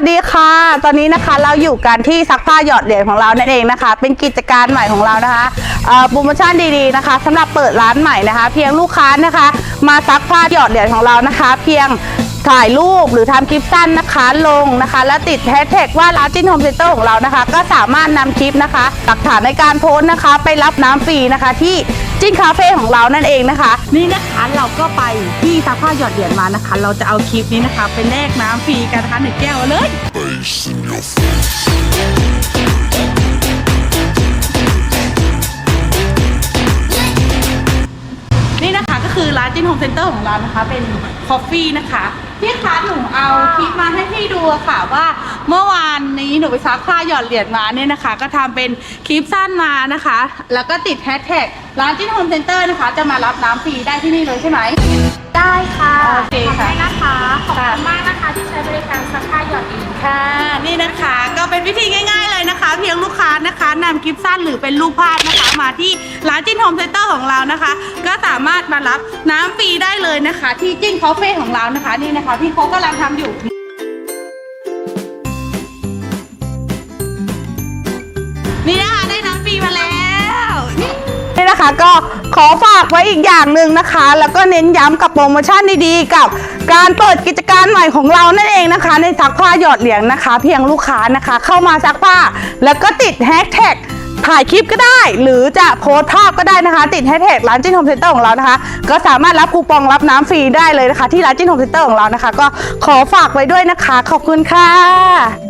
สดีค่ะ ตอนนี้นะคะเราอยู่กันที่ซักผ้าหยอดเหรียญของเรานั่นเองนะคะ เป็นกิจการใหม่ของเรานะคะโปรโมชั่นดีๆนะคะสำหรับเปิดร้านใหม่นะคะ เพียงลูกค้านะคะ มาซักผ้าหยอดเหรียญของเรานะคะ เพียง ถ่ายรูปหรือทำคลิปสั้นนะคะลงนะคะ แล้วติดแฮชแท็กว่าร้านจิ้นโฮมเซ็นเตอร์ของเรานะคะ ก็สามารถนำคลิปนะคะหลักฐานในการโพสต์นะคะ ไปรับน้ำฟรีนะคะที่จิ้นคาเฟ่ของเรานั่นเองนะคะ นี่นะคะเราก็ไปที่ซักผ้าหยอดเหรียญมานะคะ เราจะเอาคลิปนี้นะคะไปแลกน้ำฟรีกันนะคะหนึ่งแก้วเลย นี่นะคะก็คือร้านจิ้นโฮมเซ็นเตอร์ของเรานะคะ เป็นคอฟฟี่นะคะ พี่คะหนูเอาคลิปมาให้พี่ดูอะค่ะว่า เมื่อวานนี้หนูไปซักผ้าหยอดเหรียญมาเนี่ยนะคะ ก็ทำเป็นคลิปสั้นมานะคะ แล้วก็ติดแฮชแท็กร้านจินโฮมเซ็นเตอร์นะคะ จะมารับน้ำฟรีได้ที่นี่เลยใช่ไหม ได้ค่ะโอเคค่ะ ทำได้นะคะ ขอบคุณมากนะคะที่ใช้บริ เลยนะคะเพียงลูกค้านะคะนำคลิปสั้นหรือเป็นรูปภาพนะคะ มาที่ร้านจิ้นโฮมเซ็นเตอร์ของเรานะคะ ก็สามารถมารับน้ำฟรีได้เลยนะคะ ที่จิ้นคาเฟ่ของเรานะคะนี่นะคะพี่เขากำลังทำอยู่ นะคะ ก็ขอฝากไว้อีกอย่างหนึ่งนะคะ แล้วก็เน้นย้ำกับโปรโมชั่นดีๆ กับการเปิดกิจการใหม่ของเรานั่นเองนะคะ ในซักผ้าหยอดเหรียญนะคะ เพียงลูกค้านะคะ เข้ามาซักผ้า แล้วก็ติดแฮชแท็กถ่ายคลิปก็ได้ หรือจะโพสภาพก็ได้นะคะ ติดแฮชแท็กร้านจิ้นโฮมเซ็นเตอร์ของเรานะคะ ก็สามารถรับคูปองรับน้ำฟรีได้เลยนะคะ ที่ร้านจิ้นโฮมเซ็นเตอร์ของเรานะคะ ก็ขอฝากไว้ด้วยนะคะ ขอบคุณค่ะ